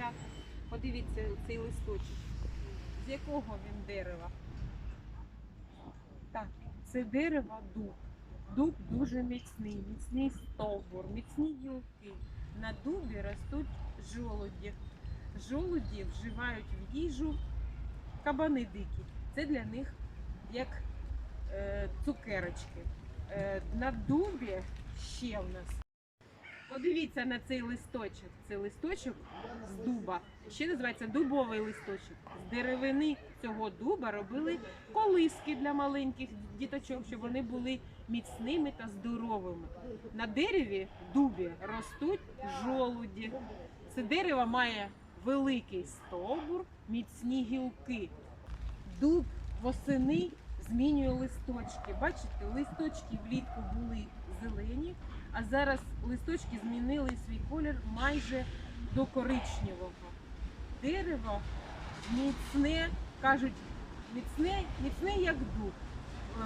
земля. Подивіться цей листочок. З якого він дерева? Так, це дерево дуб. Дуб дуже міцний, міцний стовбур, міцні гілки. На дубі ростуть жолуді. Жолуді вживають в їжу кабани дикі. Це для них як е, цукерочки. Е, на дубі ще в нас. Подивіться на цей листочок. Це листочок з дуба. Ще називається дубовий листочок. З деревини цього дуба робили колиски для маленьких діточок, щоб вони були міцними та здоровими. На дереві дубі ростуть жолуді. Це дерево має великий стовбур, міцні гілки. Дуб восени змінює листочки. Бачите, листочки влітку були а зараз листочки змінили свій колір майже до коричневого. Дерево міцне, кажуть, міцне, міцне як дуб. Е,